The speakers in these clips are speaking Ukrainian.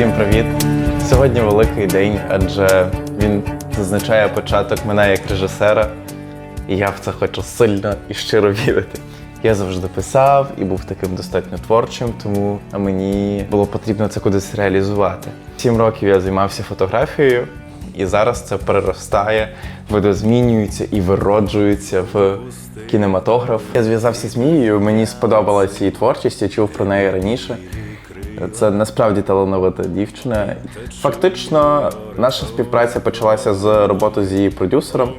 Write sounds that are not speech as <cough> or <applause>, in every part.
Всім привіт! Сьогодні великий день, адже він зазначає початок мене як режисера, і я в це хочу сильно і щиро вірити. Я завжди писав і був таким достатньо творчим, тому мені було потрібно це кудись реалізувати. Сім років я займався фотографією, і зараз це переростає, видозмінюється і вироджується в кінематограф. Я зв'язався з Мією, мені сподобалася її творчість, я чув про неї раніше. Це насправді талановита дівчина. Фактично, наша співпраця почалася з роботи з її продюсером,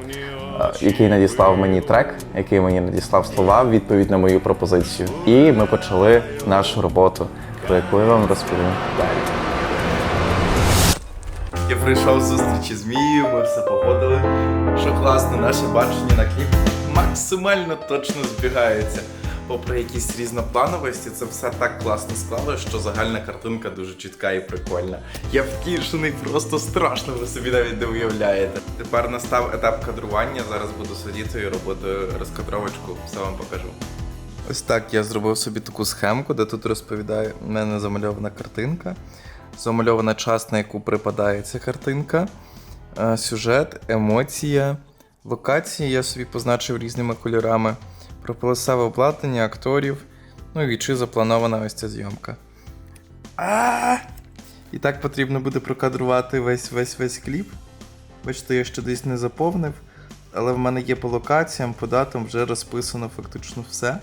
е, який надіслав мені трек, який мені надіслав слова в відповідь на мою пропозицію. І ми почали нашу роботу, про яку я вам розповім далі. Я прийшов зустрічі з Мією, ми все погодили. Що класно, наше бачення на кліп максимально точно збігається. Попри якісь різноплановості, це все так класно склало, що загальна картинка дуже чітка і прикольна. Я втішений, просто страшно, ви собі навіть не уявляєте. Тепер настав етап кадрування. Зараз буду сидіти і робити розкадровочку, все вам покажу. Ось так я зробив собі таку схемку, де тут розповідає, в мене замальована картинка, замальована час, на яку припадає ця картинка, е, сюжет, емоція, локації я собі позначив різними кольорами, прописав обладнання акторів, ну і чи запланована ось ця зйомка. А! І так потрібно буде прокадрувати весь весь весь кліп. Бачите, я ще десь не заповнив, але в мене є по локаціям, по датам вже розписано фактично все.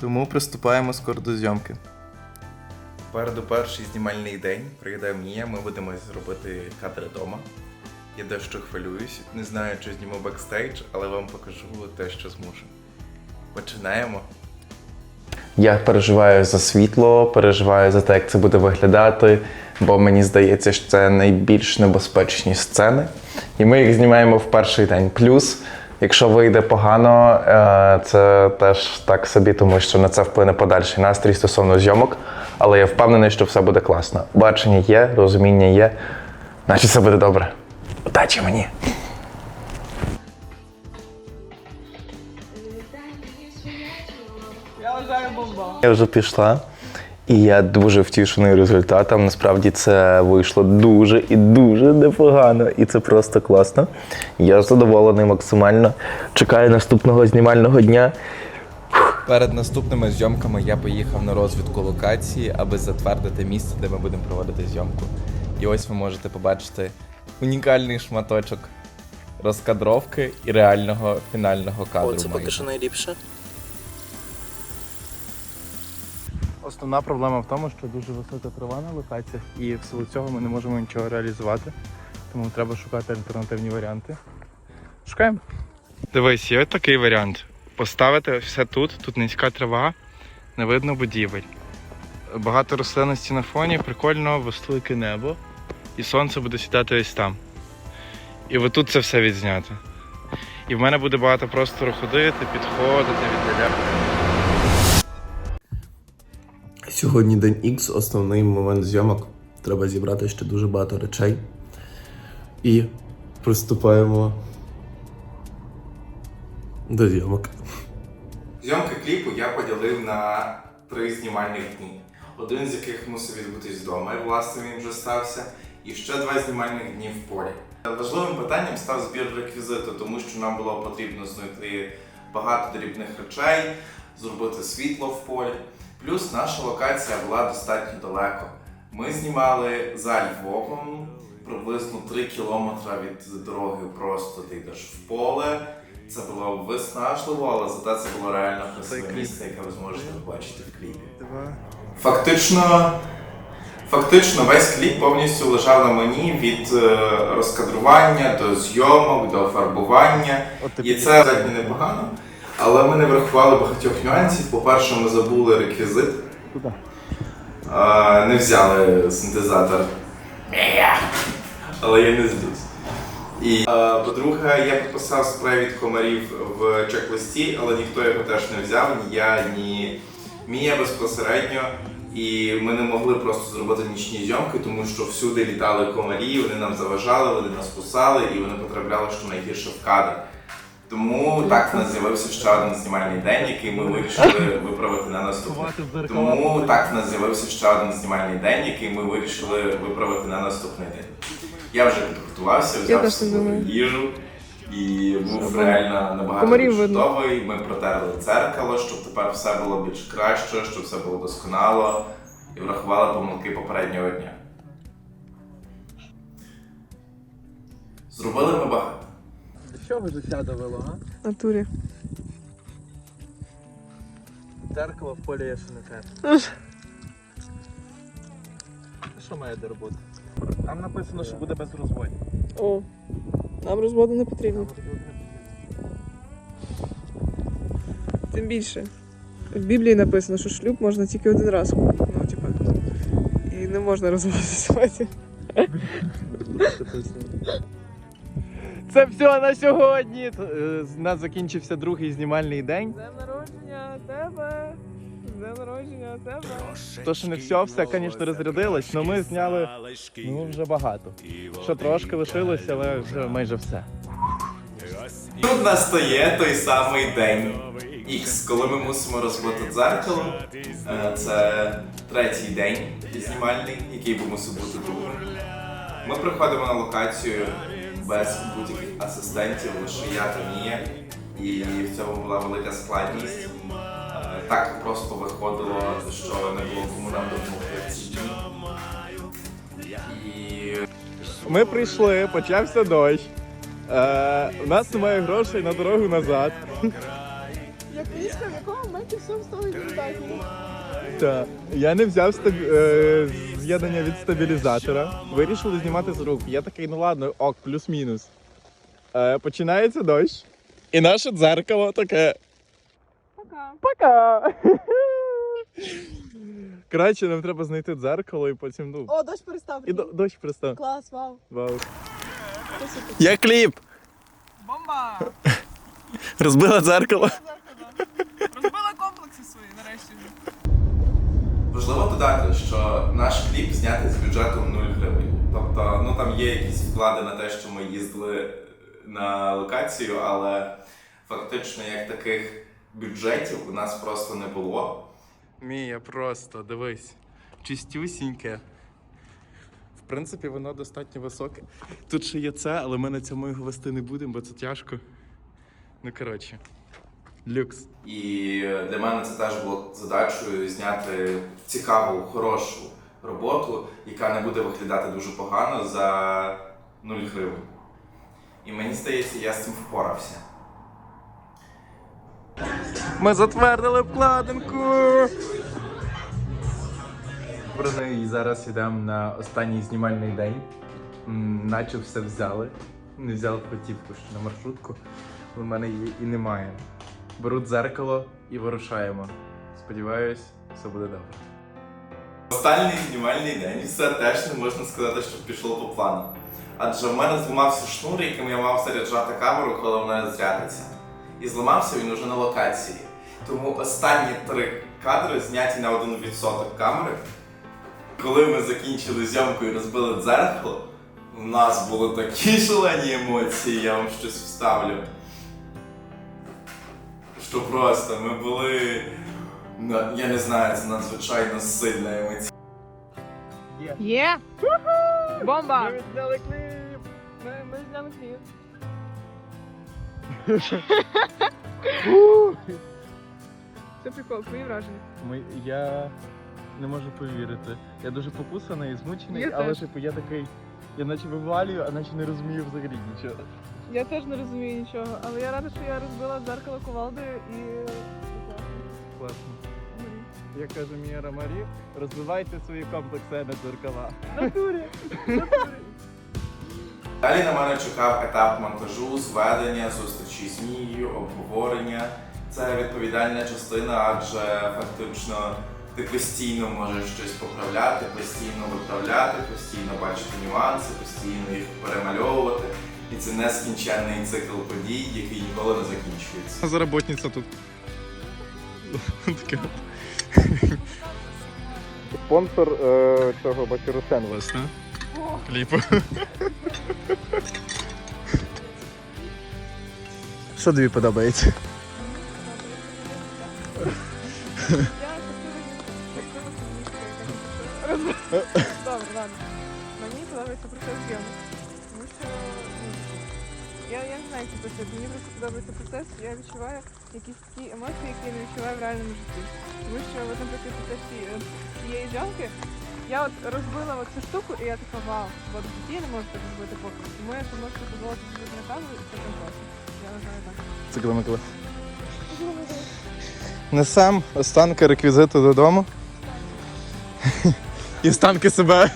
Тому приступаємо скоро до зйомки. Попереду перший знімальний день. Приїде Мія, ми будемо зробити кадри вдома. Я дещо хвилююсь, не знаю, чи зніму бекстейдж, але вам покажу те, що зможу. Починаємо. Я переживаю за світло, переживаю за те, як це буде виглядати, бо мені здається, що це найбільш небезпечні сцени. І ми їх знімаємо в перший день. Плюс, якщо вийде погано, е, це теж так собі, тому що на це вплине подальший настрій стосовно зйомок. Але я впевнений, що все буде класно. Бачення є, розуміння є, значить все буде добре. Удачі мені! Я вже пішла, і я дуже втішений результатом. Насправді це вийшло дуже і дуже непогано, і це просто класно. Я задоволений максимально. Чекаю наступного знімального дня. Перед наступними зйомками я поїхав на розвідку локації, аби затвердити місце, де ми будемо проводити зйомку. І ось ви можете побачити унікальний шматочок розкадровки і реального фінального кадру. О, це поки що найліпше. Основна проблема в тому, що дуже висока трава на локаціях, і в силу цього ми не можемо нічого реалізувати. Тому треба шукати альтернативні варіанти. Шукаємо. Дивись, є такий варіант. Поставити все тут, тут низька трава, не видно будівель. Багато рослинності на фоні, прикольно, високе небо, і сонце буде сідати ось там. І отут це все відзняти. І в мене буде багато простору ходити, підходити, віддаляти. Сьогодні день X, основний момент зйомок. Треба зібрати ще дуже багато речей. І приступаємо до зйомок. Зйомки кліпу я поділив на три знімальних дні. Один з яких мусив відбутись вдома, і власне він вже стався, і ще два знімальних дні в полі. Важливим питанням став збір реквізиту, тому що нам було потрібно знайти багато дрібних речей, зробити світло в полі. Плюс наша локація була достатньо далеко. Ми знімали за Львовом приблизно 3 кілометри від дороги, просто ти йдеш в поле. Це було виснажливо, але зате це було реально красиве місце, яке ви зможете побачити в кліпі. Фактично, фактично весь кліп повністю лежав на мені від е, розкадрування до зйомок, до фарбування. І це взагалі непогано. Але ми не врахували багатьох нюансів. По-перше, ми забули реквізит. Е, не взяли синтезатор. Але я не злюсь. І е, по-друге, я підписав спрей від комарів в чек-листі, але ніхто його теж не взяв, ні я, ні Мія безпосередньо. І ми не могли просто зробити нічні зйомки, тому що всюди літали комарі, вони нам заважали, вони нас кусали і вони потрапляли щонайгірше в кадр. Тому так в нас з'явився ще один знімальний день, який ми вирішили виправити на наступний. Тому так в нас з'явився ще один знімальний день, який ми вирішили виправити на наступний день. Я вже підготувався, взяв з собою їжу і був реально набагато Комарів більш готовий. Ми протерли дзеркало, щоб тепер все було більш краще, щоб все було досконало і врахували помилки попереднього дня. Зробили ми багато. Що ви життя довело, а? Натурі. Дзеркало в полі я ще не те. Що має до роботи? Там написано, що буде без розводів. О, нам розводи не потрібні. Тим більше. В Біблії написано, що шлюб можна тільки один раз. Ну, типа. І не можна розводитися. Це все на сьогодні. У нас закінчився другий знімальний день. Днем народження тебе! Днем народження тебе! То, що не все, все, звісно, розрядилось, але ми зняли ну, вже багато. Що трошки лишилося, але вже майже все. Тут настає той самий день X, коли ми мусимо розбити дзеркало. Е, Це третій день знімальний, який би мусив бути другим. Ми приходимо на локацію без будь-яких асистентів, лише я та Мія. І в цьому була велика складність. Е, Так просто виходило, що не було кому нам допомогти в ці дні. І Ми прийшли, почався дощ. Е, у нас немає грошей на дорогу назад. Як пісня, в якому моменті все здатні. Так. Я не взяв стаб... з'єднання від стабілізатора. Вирішили знімати з рук. Я такий, ну ладно, ок, плюс-мінус. Е, починається дощ. І наше дзеркало таке. Пока. Пока! Коротше, нам треба знайти дзеркало і потім, ну. О, дощ перестав. І до- дощ пристав. Клас, вау. Вау. Я кліп! Бомба! <laughs> Розбила дзеркало. Розбила комплекси свої нарешті. Важливо додати, що наш кліп знятий з бюджетом 0 гривень. Тобто, ну там є якісь вклади на те, що ми їздили на локацію, але фактично як таких бюджетів у нас просто не було. Мія, просто дивись. Чистюсіньке. В принципі, воно достатньо високе. Тут ще є це, але ми на цьому його вести не будемо, бо це тяжко. Ну, коротше. Люкс. І для мене це теж було задачею зняти цікаву, хорошу роботу, яка не буде виглядати дуже погано за 0 гривень. І мені здається, я з цим впорався. Ми затвердили вкладинку. І зараз йдемо на останній знімальний день. Наче все взяли. Не взяли платівку ще на маршрутку. У мене її і немає. Беру дзеркало і вирушаємо. Сподіваюсь, все буде добре. Останній знімальний день все теж не можна сказати, що пішло по плану. Адже в мене зламався шнур, яким я мав заряджати камеру, коли вона розрядиться. І зламався він уже на локації. Тому останні три кадри зняті на 1% камери. Коли ми закінчили зйомку і розбили дзеркало, у нас були такі шалені емоції, я вам щось вставлю. Що просто ми були. на- Я не знаю, це надзвичайно сильна емоція. Є! Бомба! Ми відзняли кліп! Ми, ми зняли кліп. Це прикол, твої враження. Ми, я не можу повірити. Я дуже покусаний, і змучений, Я але теж. типу я такий. Я наче вивалюю, а наче не розумію взагалі нічого. Я теж не розумію нічого, але я рада, що я розбила дзеркало кувалдою і. Класно. Як каже Міра Марі, розвивайте свої комплекси а не дзеркала. Натурі. Далі на мене чекав етап монтажу, зведення, зустрічі з Мією, обговорення. Це відповідальна частина, адже фактично ти постійно можеш щось поправляти, постійно виправляти, постійно бачити нюанси, постійно їх перемальовувати. І це нескінченний цикл подій, який ніколи не закінчується. Заработниця тут. <laughs> Таке. Спонсор е, цього Бакерусен, власне. Кліпу. <laughs> Що тобі подобається? Подобається процес, я відчуваю якісь такі емоції, які я не відчуваю в реальному житті. Тому що, от, наприклад, е, цієї зйомки я от розбила от цю штуку, і я така вау, от в житті я не можу так зробити поки. Тому я можу дозволити зробити на камеру, і це там класно. Я вважаю так. Це коли ми коли. Несем останки реквізиту додому. <laughs> І останки себе.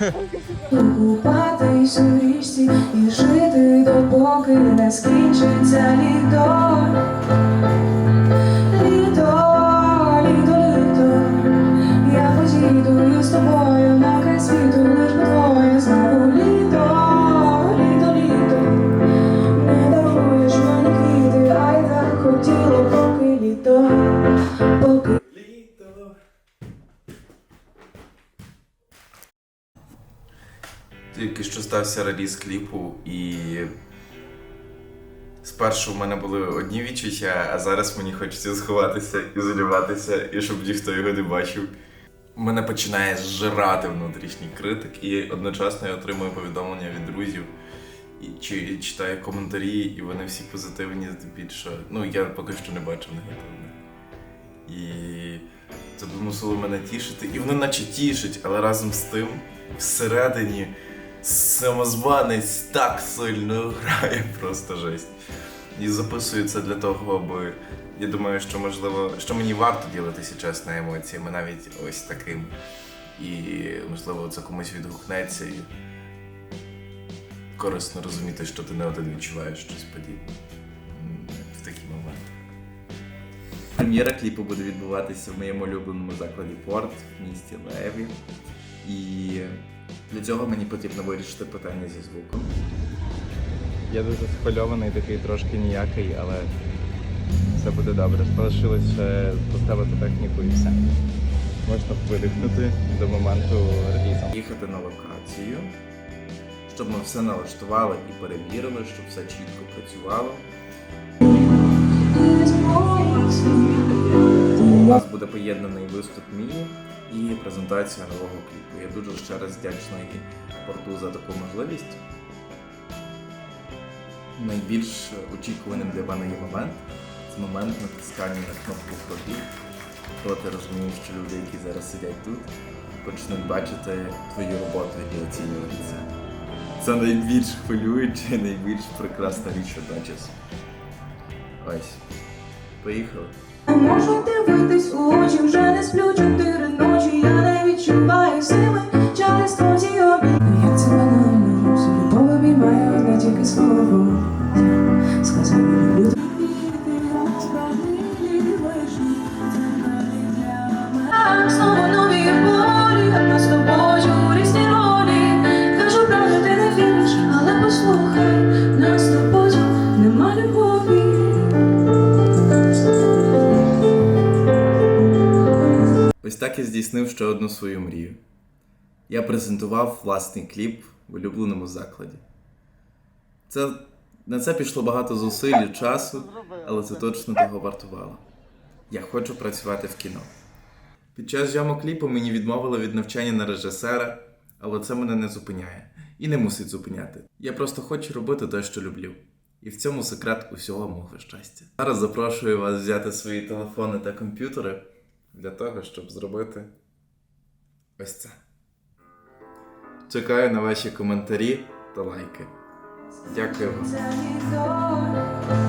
Купатись у річці і жити допоки не скінчиться літо. Стався реліз кліпу, і спершу в мене були одні відчуття, а зараз мені хочеться сховатися, ізолюватися, і щоб ніхто його не бачив. Мене починає зжирати внутрішній критик, і одночасно я отримую повідомлення від друзів чи читаю коментарі, і вони всі позитивні здебільшого. Ну, я поки що не бачив негативних. І це мусило мене тішити. І воно наче тішить, але разом з тим всередині самозванець так сильно грає, просто жесть. І записую це для того, аби я думаю, що можливо, що мені варто ділитися чесно емоціями, навіть ось таким. І можливо це комусь відгукнеться і корисно розуміти, що ти не один відчуваєш щось подібне в такі моменти. Прем'єра кліпу буде відбуватися в моєму улюбленому закладі Порт в місті Леві. І для цього мені потрібно вирішити питання зі звуком. Я дуже схвильований, такий трошки ніякий, але все буде добре. Залишилось ще поставити техніку і все. Можна видихнути до моменту релізу. Їхати на локацію, щоб ми все налаштували і перевірили, щоб все чітко працювало. У нас буде поєднаний виступ мій і презентація нового кліпу. Я дуже ще раз вдячний порту за таку можливість. Найбільш очікуваним для мене є момент це момент натискання на кнопку пробіг. Коли ти розумієш, що люди, які зараз сидять тут, почнуть бачити твою роботу і оцінювати це. Найбільш хвилююча і найбільш прекрасна річ одночасно. Ось. Поїхали. Можу дивитись у очі, вже не сплю чотири ночі, я не відчуваю сили через твої так я здійснив ще одну свою мрію. Я презентував власний кліп в улюбленому закладі. Це, на це пішло багато зусиль і часу, але це точно того вартувало. Я хочу працювати в кіно. Під час зйомок кліпу мені відмовили від навчання на режисера, але це мене не зупиняє і не мусить зупиняти. Я просто хочу робити те, що люблю. І в цьому секрет усього мого щастя. Зараз запрошую вас взяти свої телефони та комп'ютери для того, щоб зробити ось це. Чекаю на ваші коментарі та лайки. Дякую вам.